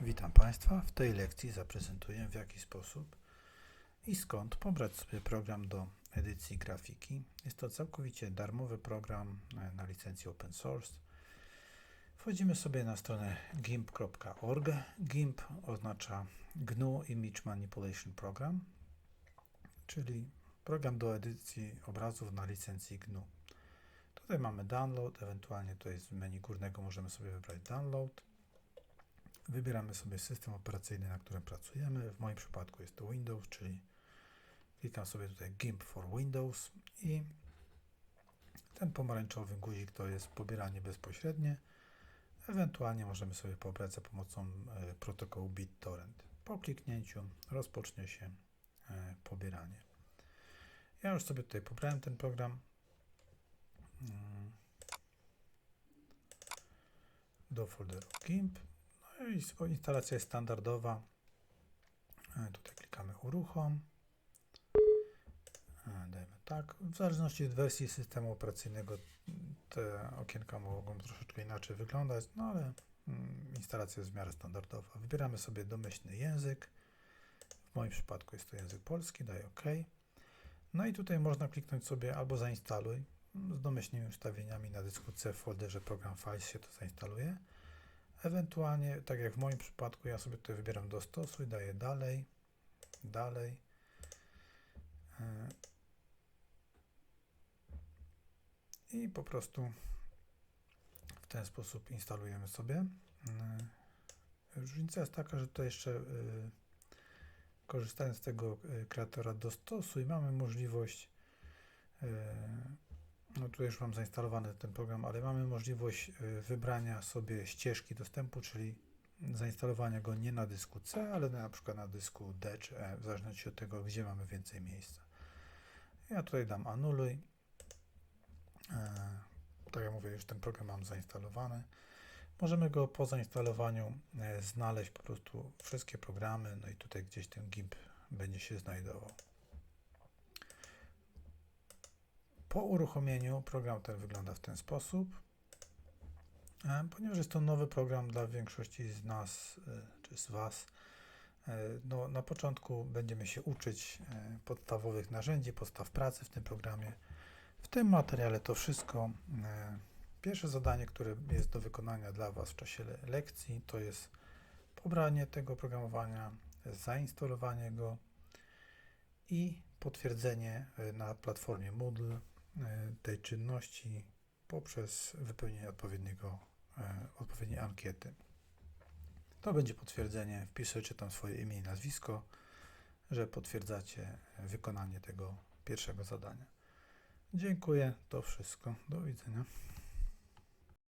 Witam Państwa. W tej lekcji zaprezentuję w jaki sposób i skąd pobrać sobie program do edycji grafiki. Jest to całkowicie darmowy program e, na licencji open source. Wchodzimy sobie na stronę gimp.org. GIMP oznacza GNU Image Manipulation Program, czyli program do edycji obrazów na licencji GNU. Tutaj mamy download, ewentualnie tutaj z menu górnego możemy sobie wybrać download. Wybieramy sobie system operacyjny, na którym pracujemy. W moim przypadku jest to Windows, czyli klikam sobie tutaj GIMP for Windows i ten pomarańczowy guzik to jest pobieranie bezpośrednie. Ewentualnie możemy sobie pobrać za pomocą e, protokołu BitTorrent. Po kliknięciu rozpocznie się e, pobieranie. Ja już sobie tutaj pobrałem ten program. Mm. Do folderu GIMP. Instalacja jest standardowa. E, Tutaj klikamy uruchom. E, Dajemy tak. W zależności od wersji systemu operacyjnego te okienka mogą troszeczkę inaczej wyglądać, no ale mm, instalacja jest w miarę standardowa. Wybieramy sobie domyślny język. W moim przypadku jest to język polski, daję OK. No i tutaj można kliknąć sobie albo zainstaluj z domyślnymi ustawieniami na dysku C w folderze program files się to zainstaluje. Ewentualnie, tak jak w moim przypadku, ja sobie tutaj wybieram dostosuj, daję dalej, dalej. E, I po prostu w ten sposób instalujemy sobie. E, Różnica jest taka, że tutaj jeszcze e, korzystając z tego kreatora dostosuj mamy możliwość tutaj już mam zainstalowany ten program, ale mamy możliwość y, wybrania sobie ścieżki dostępu, czyli zainstalowania go nie na dysku C, ale na przykład na dysku D czy E, w zależności od tego, gdzie mamy więcej miejsca. Ja tutaj dam anuluj. E, tak jak mówię, już ten program mam zainstalowany. Możemy go po zainstalowaniu e, znaleźć po prostu wszystkie programy, no i tutaj gdzieś ten GIMP będzie się znajdował. Po uruchomieniu program ten wygląda w ten sposób. E, Ponieważ jest to nowy program dla większości z nas e, czy z Was, e, no, na początku będziemy się uczyć podstawowych narzędzi, podstaw pracy w tym programie. W tym materiale to wszystko. Pierwsze zadanie, które jest do wykonania dla Was w czasie le- lekcji, to jest pobranie tego oprogramowania, zainstalowanie go i potwierdzenie na platformie Moodle tej czynności poprzez wypełnienie odpowiedniego, e, odpowiedniej ankiety. To będzie potwierdzenie, wpisujecie tam swoje imię i nazwisko, że potwierdzacie wykonanie tego pierwszego zadania. Dziękuję, to wszystko. Do widzenia.